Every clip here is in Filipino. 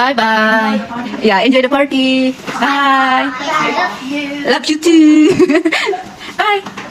Bye bye. Yeah, enjoy the party. Bye. Love you too. bye.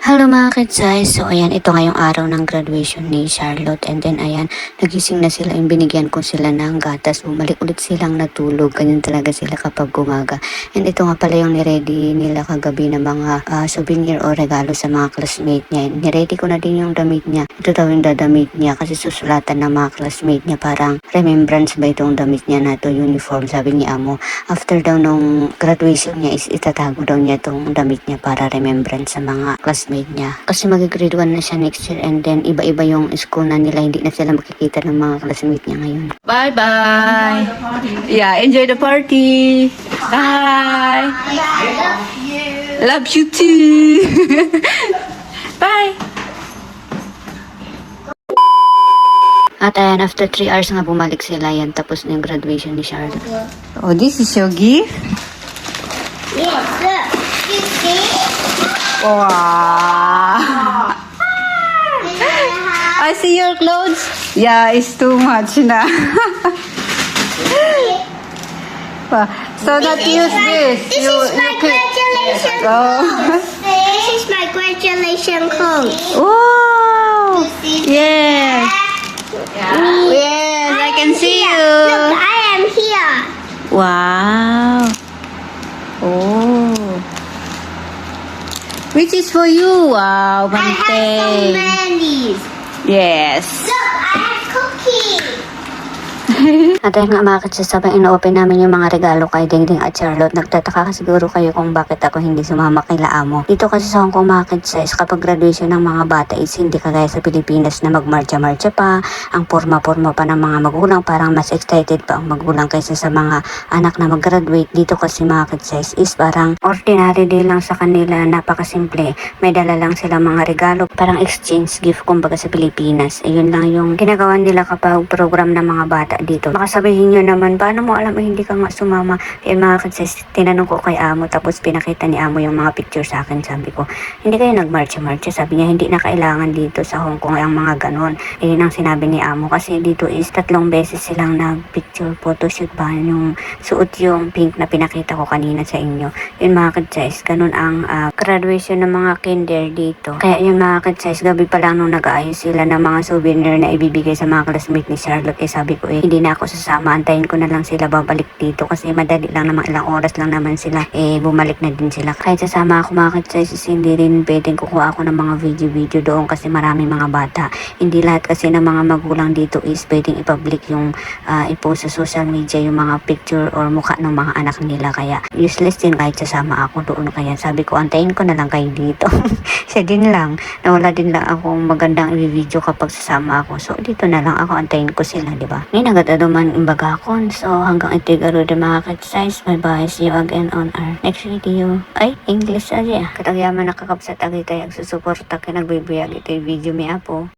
Hello mga kids So ayan, ito ngayong araw ng graduation ni Charlotte. And then ayan, nagising na sila. Yung binigyan ko sila ng gatas. Bumalik ulit silang natulog. Ganyan talaga sila kapag gumaga. And ito nga pala yung niready nila kagabi na mga ah, souvenir o regalo sa mga classmate niya. Niready ko na din yung damit niya. Ito daw yung dadamit niya kasi susulatan ng mga classmate niya. Parang remembrance ba itong damit niya na to uniform. Sabi ni Amo. After daw nung graduation niya is itatago daw niya itong damit niya para remembrance sa mga classmate niya. Kasi mag-grade 1 na siya next year and then iba-iba yung school na nila. Hindi na sila makikita ng mga classmate niya ngayon. Bye bye. Yeah, enjoy the party. Bye. Love you too. bye. At ayan, after 3 hours nga bumalik sila yan. Tapos na yung graduation ni Charlotte. Oh, this is your gift. Yes, look. You see? Wow. I see your clothes. Yeah, it's too much na. Wow. so not use this. This You- is my graduation Oh. This is my graduation coat. Wow. Yes. Yes, I can see Look, you. I am here. Wow. Which is for you? Wow, I have so many. Yes. At ayun nga mga kids, sabang ino-open namin yung mga regalo kay Dingding at Charlotte. Nagtataka ka siguro kayo kung bakit ako hindi sumama kay Laamo. Dito kasi sa Hong Kong mga kids, is kapag graduation ng mga bata is hindi kagaya sa Pilipinas na magmarcha-marcha pa, ang porma-porma pa ng mga magulang, parang mas excited pa ang magulang kaysa sa mga anak na mag-graduate. Dito kasi mga kids is parang ordinary day lang sa kanila, napakasimple. May dala lang sila mga regalo, parang exchange gift kumbaga sa Pilipinas. Ayun lang yung ginagawa nila kapag program ng mga bata dito. Baka sabihin nyo naman, paano mo alam eh, hindi ka nga sumama? Kaya mga kids, tinanong ko kay Amo, tapos pinakita ni Amo yung mga picture sa akin. Sabi ko, hindi kayo nagmarcha-marcha. Sabi niya, hindi na kailangan dito sa Hong Kong ang mga ganon. Yun ang sinabi ni Amo. Kasi dito is tatlong beses silang nag-picture photoshoot ba yung suot yung pink na pinakita ko kanina sa inyo. Yun mga kids, ganun ang ah, graduation ng mga kinder dito. Kaya yun mga kids, gabi pa lang nung nag-aayos sila ng mga souvenir na ibibigay sa mga classmate ni Charlotte, eh sabi ko eh, hindi na ako sasama, antayin ko na lang sila babalik dito kasi madali lang naman, ilang oras lang naman sila, eh bumalik na din sila. Kahit sasama ako mga kids, hindi rin pwedeng kukuha ako ng mga video-video doon kasi marami mga bata. Hindi lahat kasi ng mga magulang dito is pwedeng i-public yung ah, i-post sa social media yung mga picture or mukha ng mga anak nila. Kaya useless din kahit sasama ako doon. Kaya sabi ko, antayin ko na lang kayo dito. Siya din lang. Nawala din lang akong magandang i-video kapag sasama ako. So, dito na lang ako. Antayin ko sila, di ba? Ngayon, agad man imbaga ko. So, hanggang ito garo de mga kids Bye-bye. See you again on our next video. Ay, English aja. Katagyaman nakakapsat agay tayo. Susuporta ka nagbibiyag ito video mi apo.